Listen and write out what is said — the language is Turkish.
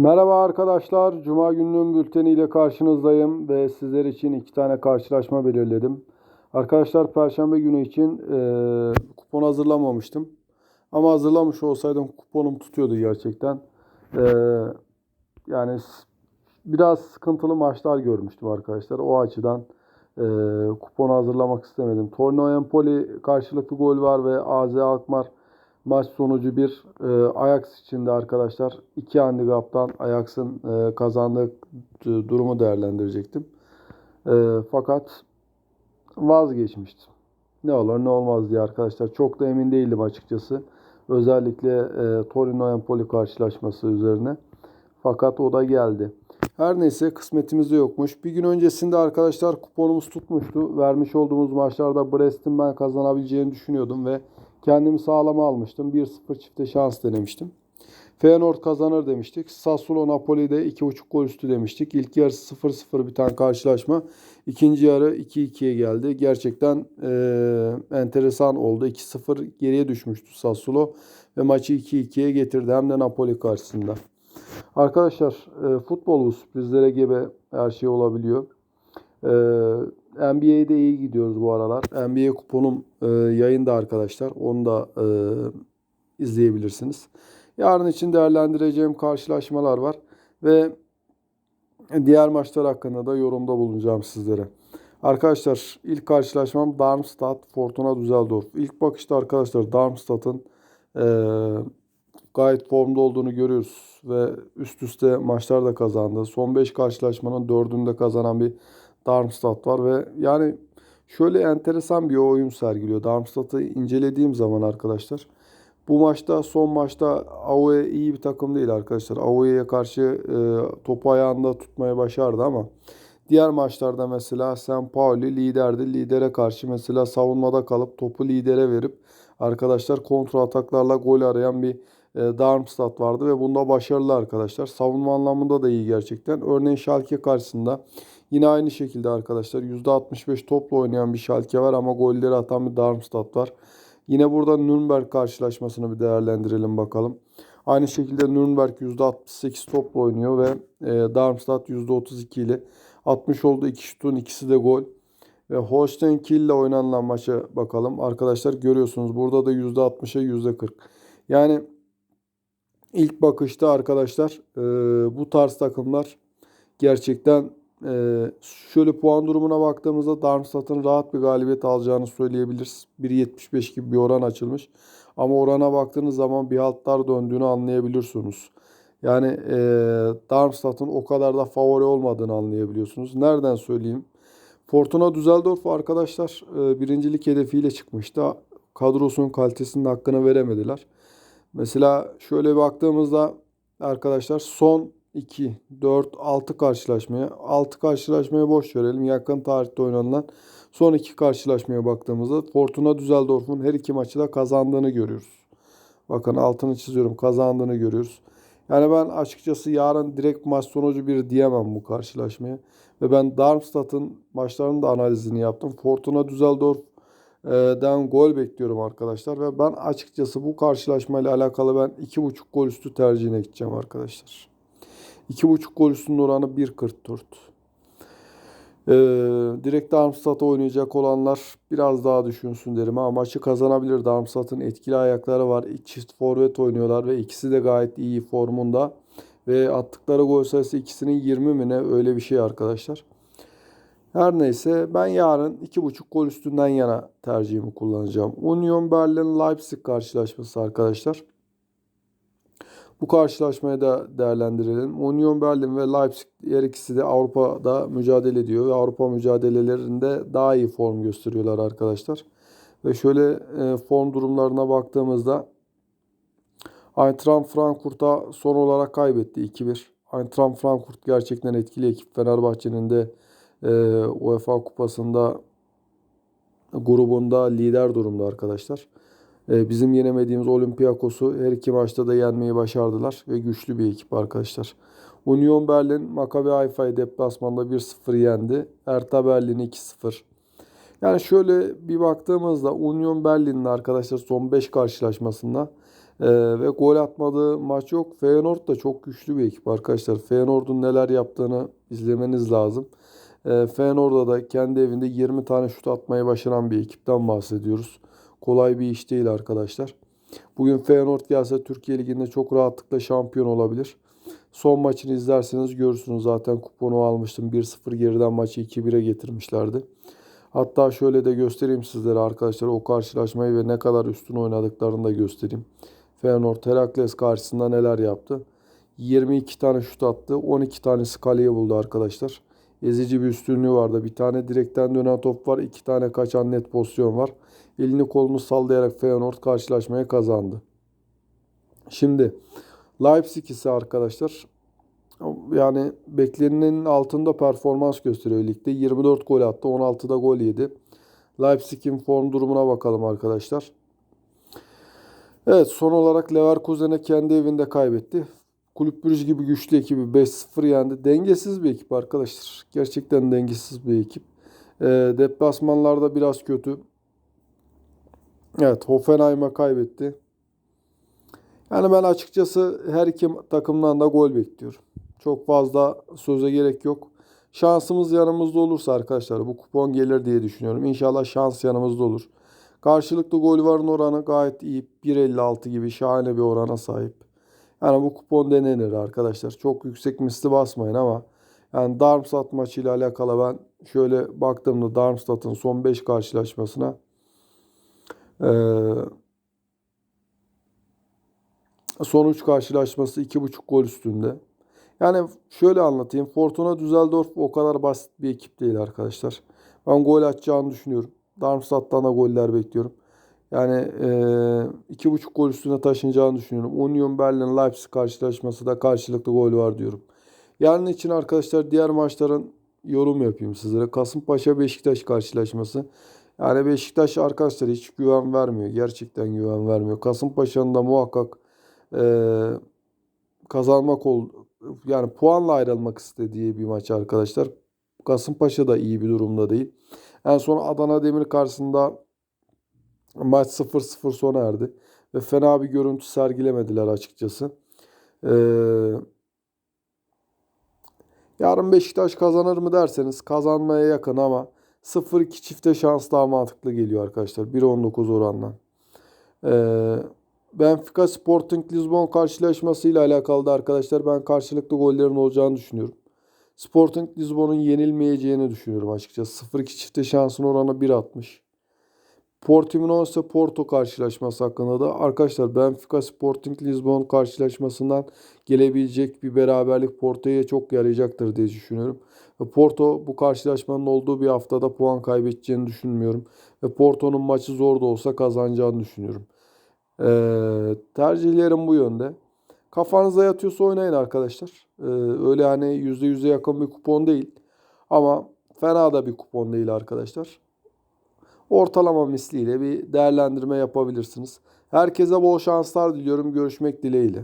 Merhaba arkadaşlar. Cuma gününün bülteniyle karşınızdayım ve sizler için iki tane karşılaşma belirledim. Arkadaşlar Perşembe günü için e, kupon hazırlamamıştım. Ama hazırlamış olsaydım kuponum tutuyordu gerçekten. E, yani biraz sıkıntılı maçlar görmüştüm arkadaşlar. O açıdan e, kuponu hazırlamak istemedim. Torino Empoli karşılıklı gol var ve AZ Alkmaar Maç sonucu bir e, Ajax için de arkadaşlar iki handikaptan Ajax'ın e, kazandığı d- durumu değerlendirecektim. E, fakat vazgeçmiştim. Ne olur ne olmaz diye arkadaşlar. Çok da emin değildim açıkçası. Özellikle e, Torino Empoli karşılaşması üzerine. Fakat o da geldi. Her neyse kısmetimizde yokmuş. Bir gün öncesinde arkadaşlar kuponumuz tutmuştu. Vermiş olduğumuz maçlarda Brest'in ben kazanabileceğini düşünüyordum ve kendimi sağlama almıştım. 1-0 çifte şans denemiştim. Feyenoord kazanır demiştik. Sassuolo Napoli'de 2.5 gol üstü demiştik. İlk yarısı 0-0 biten karşılaşma. İkinci yarı 2-2'ye geldi. Gerçekten eee, enteresan oldu. 2-0 geriye düşmüştü Sassuolo ve maçı 2-2'ye getirdi hem de Napoli karşısında. Arkadaşlar e, futbol bu sürprizlere gebe her şey olabiliyor. E, NBA'de iyi gidiyoruz bu aralar. NBA kuponum e, yayında arkadaşlar. Onu da e, izleyebilirsiniz. Yarın için değerlendireceğim karşılaşmalar var ve diğer maçlar hakkında da yorumda bulunacağım sizlere. Arkadaşlar ilk karşılaşmam Darmstadt Fortuna Düsseldorf. İlk bakışta arkadaşlar Darmstadt'ın e, gayet formda olduğunu görüyoruz ve üst üste maçlar da kazandı. Son 5 karşılaşmanın 4'ünde kazanan bir Darmstadt var ve yani şöyle enteresan bir oyun sergiliyor. Darmstadt'ı incelediğim zaman arkadaşlar bu maçta son maçta Aue iyi bir takım değil arkadaşlar. Aue'ye karşı e, topu ayağında tutmaya başardı ama diğer maçlarda mesela St. Pauli liderdi. Lidere karşı mesela savunmada kalıp topu lidere verip arkadaşlar kontra ataklarla gol arayan bir e, Darmstadt vardı ve bunda başarılı arkadaşlar. Savunma anlamında da iyi gerçekten. Örneğin Schalke karşısında yine aynı şekilde arkadaşlar %65 topla oynayan bir Schalke var ama golleri atan bir Darmstadt var. Yine burada Nürnberg karşılaşmasını bir değerlendirelim bakalım. Aynı şekilde Nürnberg %68 topla oynuyor ve e, Darmstadt %32 ile 60 oldu. iki şutun ikisi de gol. Ve Holstein Kiel ile oynanılan maça bakalım. Arkadaşlar görüyorsunuz burada da %60'a %40. Yani ilk bakışta arkadaşlar e, bu tarz takımlar gerçekten e, şöyle puan durumuna baktığımızda Darmstadt'ın rahat bir galibiyet alacağını söyleyebiliriz. 1.75 gibi bir oran açılmış. Ama orana baktığınız zaman bir haltlar döndüğünü anlayabiliyorsunuz. Yani e, Darmstadt'ın o kadar da favori olmadığını anlayabiliyorsunuz. Nereden söyleyeyim? Fortuna Düsseldorf arkadaşlar e, birincilik hedefiyle çıkmıştı. Kadrosunun kalitesinin hakkını veremediler. Mesela şöyle baktığımızda arkadaşlar son 2, 4, 6 karşılaşmaya 6 karşılaşmaya boş verelim. Yakın tarihte oynanılan son 2 karşılaşmaya baktığımızda Fortuna Düsseldorf'un her iki maçı da kazandığını görüyoruz. Bakın altını çiziyorum kazandığını görüyoruz. Yani ben açıkçası yarın direkt maç sonucu bir diyemem bu karşılaşmaya. Ve ben Darmstadt'ın maçlarının da analizini yaptım. Fortuna Düsseldorf'dan gol bekliyorum arkadaşlar. Ve ben açıkçası bu karşılaşmayla alakalı ben 2.5 gol üstü tercihine gideceğim arkadaşlar. 2.5 gol üstünün oranı 1.44. Ee, direkt Darmstadt'a oynayacak olanlar biraz daha düşünsün derim ama maçı kazanabilir. Darmstadt'ın etkili ayakları var. Çift forvet oynuyorlar ve ikisi de gayet iyi formunda. Ve attıkları gol sayısı ikisinin 20 mi ne öyle bir şey arkadaşlar. Her neyse ben yarın 2.5 gol üstünden yana tercihimi kullanacağım. Union Berlin Leipzig karşılaşması arkadaşlar. Bu karşılaşmayı da değerlendirelim. Union Berlin ve Leipzig her ikisi de Avrupa'da mücadele ediyor ve Avrupa mücadelelerinde daha iyi form gösteriyorlar arkadaşlar. Ve şöyle e, form durumlarına baktığımızda Eintracht Frankfurt'a son olarak kaybetti 2-1. Eintracht Frankfurt gerçekten etkili ekip. Fenerbahçe'nin de e, UEFA Kupası'nda grubunda lider durumda arkadaşlar. E, bizim yenemediğimiz Olympiakos'u her iki maçta da yenmeyi başardılar ve güçlü bir ekip arkadaşlar. Union Berlin Maccabi Haifa'yı deplasmanda 1-0 yendi. Hertha Berlin'i 2-0. Yani şöyle bir baktığımızda Union Berlin'in arkadaşlar son 5 karşılaşmasında Ee, ve gol atmadığı maç yok. Feyenoord da çok güçlü bir ekip arkadaşlar. Feyenoord'un neler yaptığını izlemeniz lazım. Ee, Feyenoord'da da kendi evinde 20 tane şut atmayı başaran bir ekipten bahsediyoruz. Kolay bir iş değil arkadaşlar. Bugün Feyenoord gelse Türkiye Ligi'nde çok rahatlıkla şampiyon olabilir. Son maçını izlerseniz görürsünüz zaten kuponu almıştım. 1-0 geriden maçı 2-1'e getirmişlerdi. Hatta şöyle de göstereyim sizlere arkadaşlar o karşılaşmayı ve ne kadar üstün oynadıklarını da göstereyim. Feyenoord Herakles karşısında neler yaptı? 22 tane şut attı. 12 tanesi kaleye buldu arkadaşlar. Ezici bir üstünlüğü vardı. Bir tane direkten dönen top var. iki tane kaçan net pozisyon var. Elini kolunu sallayarak Feyenoord karşılaşmayı kazandı. Şimdi Leipzig ise arkadaşlar yani beklenenin altında performans gösteriyor ligde. 24 gol attı. 16'da gol yedi. Leipzig'in form durumuna bakalım arkadaşlar. Evet son olarak Leverkusen'e kendi evinde kaybetti. Kulüp Brüj gibi güçlü ekibi 5-0 yendi. Dengesiz bir ekip arkadaşlar. Gerçekten dengesiz bir ekip. E, deplasmanlarda biraz kötü. Evet Hoffenheim'a kaybetti. Yani ben açıkçası her iki takımdan da gol bekliyorum. Çok fazla söze gerek yok. Şansımız yanımızda olursa arkadaşlar bu kupon gelir diye düşünüyorum. İnşallah şans yanımızda olur. Karşılıklı gol varın oranı gayet iyi. 1.56 gibi şahane bir orana sahip. Yani bu kupon denenir arkadaşlar. Çok yüksek misli basmayın ama yani Darmstadt maçıyla alakalı ben şöyle baktığımda Darmstadt'ın son 5 karşılaşmasına ee, son 3 karşılaşması 2.5 gol üstünde. Yani şöyle anlatayım. Fortuna Düsseldorf o kadar basit bir ekip değil arkadaşlar. Ben gol atacağını düşünüyorum. Darmstadt'tan da goller bekliyorum. Yani iki buçuk gol üstüne taşınacağını düşünüyorum. Union Berlin Leipzig karşılaşması da karşılıklı gol var diyorum. Yarın için arkadaşlar diğer maçların yorum yapayım sizlere. Kasımpaşa Beşiktaş karşılaşması. Yani Beşiktaş arkadaşlar hiç güven vermiyor. Gerçekten güven vermiyor. Kasımpaşa'nın da muhakkak e, kazanmak ol yani puanla ayrılmak istediği bir maç arkadaşlar. Kasımpaşa da iyi bir durumda değil. En son Adana Demir karşısında maç 0-0 sona erdi. Ve fena bir görüntü sergilemediler açıkçası. Ee, yarın Beşiktaş kazanır mı derseniz kazanmaya yakın ama 0-2 çifte şans daha mantıklı geliyor arkadaşlar. 1-19 oranla. Ee, Benfica Sporting Lisbon karşılaşması ile alakalı da arkadaşlar ben karşılıklı gollerin olacağını düşünüyorum. Sporting Lisbon'un yenilmeyeceğini düşünüyorum açıkçası. 0-2 çifte şansın oranı 1.60. Portimonense Porto karşılaşması hakkında da arkadaşlar Benfica Sporting Lisbon karşılaşmasından gelebilecek bir beraberlik Porto'ya çok yarayacaktır diye düşünüyorum. Ve Porto bu karşılaşmanın olduğu bir haftada puan kaybedeceğini düşünmüyorum. Ve Porto'nun maçı zor da olsa kazanacağını düşünüyorum. Ee, tercihlerim bu yönde. Kafanıza yatıyorsa oynayın arkadaşlar. Ee, öyle hani %100'e yakın bir kupon değil. Ama fena da bir kupon değil arkadaşlar. Ortalama misliyle bir değerlendirme yapabilirsiniz. Herkese bol şanslar diliyorum. Görüşmek dileğiyle.